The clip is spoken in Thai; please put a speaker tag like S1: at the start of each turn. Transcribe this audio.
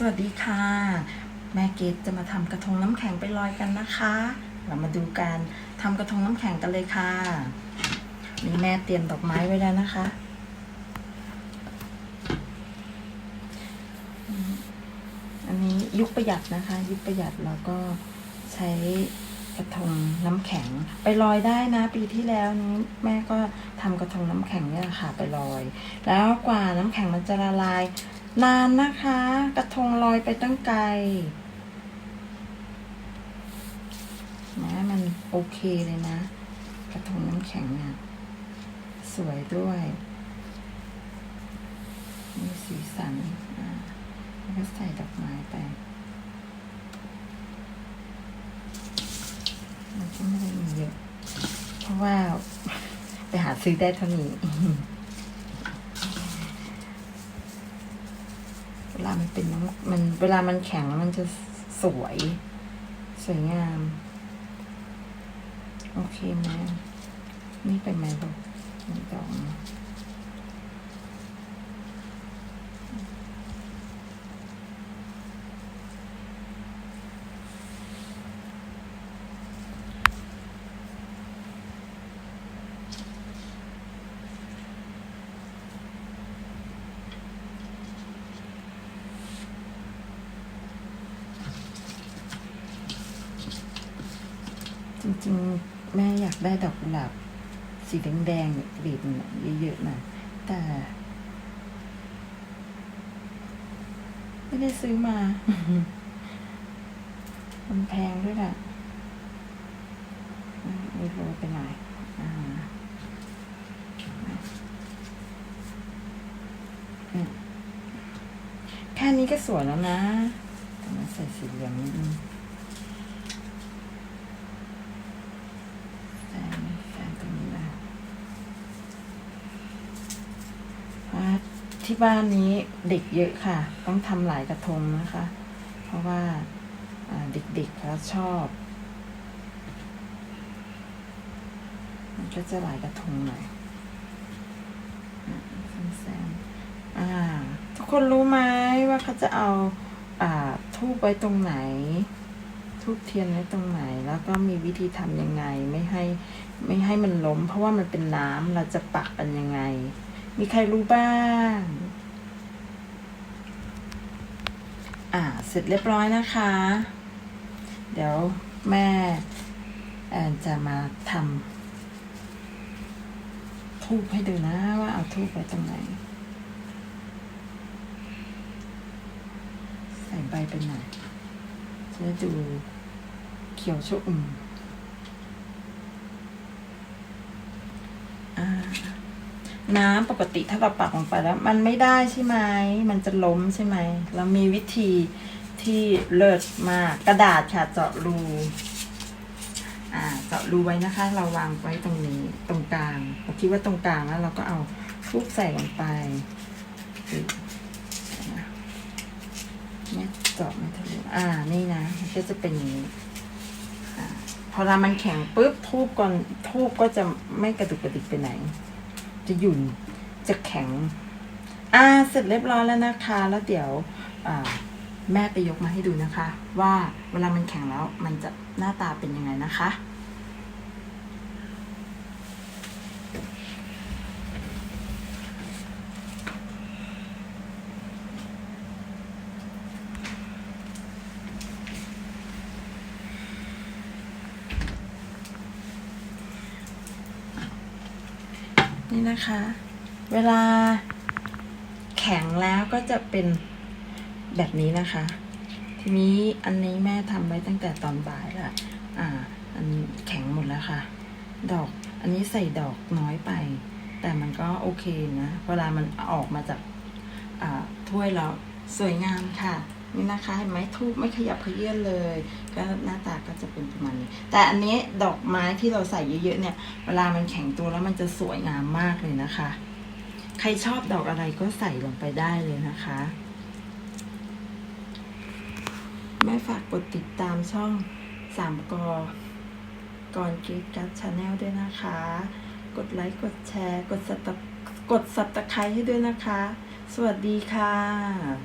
S1: สวัสดีค่ะ แม่เกดจะมาทำกระทงน้ำแข็งไปลอยกันนะคะ เรามาดูการทำกระทงน้ำแข็งกันเลยค่ะ นี่แม่เตรียมดอกไม้ไว้แล้วนะคะ อันนี้ยุคประหยัดนะคะ ยุคประหยัดแล้วก็ใช้กระทงน้ำแข็งไปลอยได้นะ ปีที่แล้วนี้แม่ก็ทำกระทงน้ำแข็งเนี่ยค่ะไปลอย แล้วกว่าน้ำแข็งมันจะละลาย นานนะคะ กระทงลอยไปตั้งไกลนะมันโอเคเลยนะ กระทงน้ำแข็งเนี่ยสวยด้วย มีสีสันอ่าแล้วก็ใส่ดอกไม้ไป มันก็ไม่ได้มีเยอะ เพราะว่า ไปหาซื้อได้เท่านี้ เวลามันเป็นน้ำมันเวลามันแข็งมันจะสวย สวยงาม โอเคไหมนี่เป็นไหมลูกไม่ต้อง จริง ๆ แม่อยากได้ดอกกุหลาบสีแดงๆบีบหน่อยเยอะๆน่อยแต่ ไม่ได้ซื้อมา มันแพงด้วยล่ะไม่รู้ไปไหนอ่าอืมแค่นี้ก็สวยแล้วนะแต่มาใส่สีเหลืองนิดนึงแฟนแฟนตรงนี้นะเพราะว่า ที่บ้านนี้เด็กเยอะค่ะ ต้องทำหลายกระทงนะคะ เพราะว่าเด็กๆเขาชอบ มันก็จะหลายกระทงหน่อยอะแซมๆอ่าทุกคนรู้ไหมว่าเขาจะเอาอาทูบไว้ตรงไหน ทูบเทียนไว้ตรงไหน แล้วก็มีวิธีทำยังไง ไม่ให้ไม่ให้มันล้ม เพราะว่ามันเป็นน้ำเราจะปักกันยังไง มีใครรู้บ้าง อ่า เสร็จเรียบร้อยนะคะ เดี๋ยวแม่แอนจะมาทำทูบให้ดูนะว่าเอาทูบไว้ตรงไหน ใส่ใบเป็นหนจะด้ดูเขียวชอุ่มอ่า น้ำปกติถ้าเราปักลงไปแล้ว มันไม่ได้ใช่ไหมมันจะล้มใช่ไหมเรามีวิธีที่เลิศมากกระดาษค่ะเจาะรูอ่าเจาะรูไว้นะคะ เราวางไว้ตรงนี้ตรงกลางเราคิดว่าตรงกลางแล้วเราก็เอาทูบใส่ลงไปปึ๊บนะไม่เจาะไม่ทะลุอ่านี่นะมันก็จะเป็นอย่างนี้อพอเรามันแข็งปุ๊บทูบก่อนทูบก็จะไม่กระดุกกระดิกไปไหน จะหยุ่นจะแข็ง อ่าเสร็จเรียบร้อยแล้วนะคะ แล้วเดี๋ยวแม่ไปยกมาให้ดูนะคะ ว่าเวลามันแข็งแล้วมันจะหน้าตาเป็นยังไงนะคะ นี่นะคะ เวลาแข็งแล้วก็จะเป็นแบบนี้นะคะ ทีนี้อันนี้แม่ทำไว้ตั้งแต่ตอนบ่ายละอ่า อันนี้แข็งหมดแล้วค่ะ ดอก อันนี้ใส่ดอกน้อยไป แต่มันก็โอเคนะ เวลามันออกมาจากอ่าถ้วยแล้วสวยงามค่ะ นี่นะคะเห็นไหมทูบไม่ขยับขยื่นเลย ก็หน้าตาก็จะเป็นประมาณนี้ แต่อันนี้ดอกไม้ที่เราใส่เยอะๆเนี่ย เวลามันแข็งตัวแล้วมันจะสวยงามมากเลยนะคะ ใครชอบดอกอะไรก็ใส่ลงไปได้เลยนะคะ แม่ฝากกดติดตามช่องสามกอก่อนกรีดกัดชาแนลด้วยนะคะ กดไลค์กดแชร์ กดสับกดสับตะไคร้ให้ด้วยนะคะ สวัสดีค่ะ